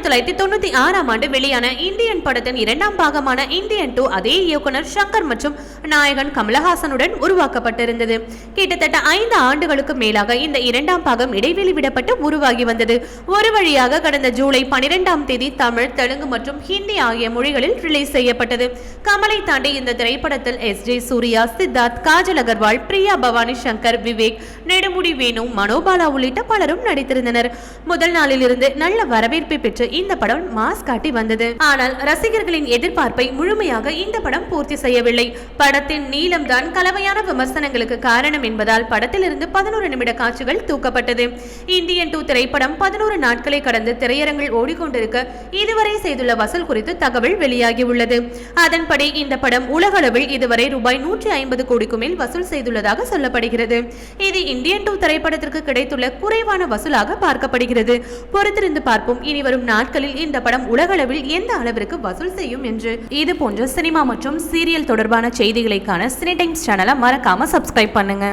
ஆயிரத்தி தொள்ளாயிரத்தி தொண்ணூத்தி ஆறாம் ஆண்டு வெளியான இந்தியன் படத்தின் இரண்டாம் பாகமான இந்தியன் டூ அதே இயக்குனர் சங்கர் மற்றும் நாயகன் கமலஹாசனுடன் உருவாக்கப்பட்டிருந்தது. கிட்டத்தட்ட ஐந்து ஆண்டுகளுக்கு மேலாக இந்த இரண்டாம் பாகம் இடைவெளி விடப்பட்டு உருவாகி வந்தது. ஒரு வழியாக கடந்த ஜூலை பனிரெண்டாம் தேதி தமிழ் தெலுங்கு மற்றும் ஹிந்தி ஆகிய மொழிகளில் ரிலீஸ் செய்யப்பட்டது. கமலை தாண்டி இந்த திரைப்படத்தில் எஸ் ஜே சூர்யா சித்தார்த் காஜல் அகர்வால் பிரியா பவானி சங்கர் விவேக் நெடுமுடி வேணு மனோபாலா உள்ளிட்ட பலரும் நடித்திருந்தனர். முதல் நாளிலிருந்து நல்ல வரவேற்பை பெற்று இந்த படம் மாஸ் காட்டி வந்தது. ஆனால் ரசிகர்களின் எதிர்பார்ப்பை முழுமையாக இந்த படம் பூர்த்தி செய்யவில்லை. படத்தின் நீளம்தான் கலவையான விமர்சனங்களுக்கு காரணம் என்பதால் படத்திலிருந்து பதினோரு நிமிட காட்சிகள் தூக்கப்பட்டது. இந்தியன் டூ திரைப்படம் பதினோரு நாட்களை கடந்து திரையரங்கில் ஓடிக்கொண்டிருக்க இதுவரை செய்துள்ள வசூல் குறித்து தகவல் வெளியாகியுள்ளது. அதன்படி இந்த படம் உலகளவில் இதுவரை ரூபாய் நூற்றி ஐம்பது கோடிக்கு மேல் வசூல் செய்துள்ளதாக சொல்லப்படுகிறது. இது இந்தியன் டூ திரைப்படத்திற்கு கிடைத்துள்ள குறைவான வசூலாக பார்க்கப்படுகிறது. பொறுத்திருந்து பார்ப்போம். இனி வரும் நாட்களில் இந்த படம் உலகளவில் எந்த அளவிற்கு வசூல் செய்யும் என்று இது போன்ற சினிமா மற்றும் சீரியல் தொடர்பான செய்திகளைக்கான சினி டைம்ஸ் சேனலை மறக்காம சப்ஸ்கிரைப் பண்ணுங்க.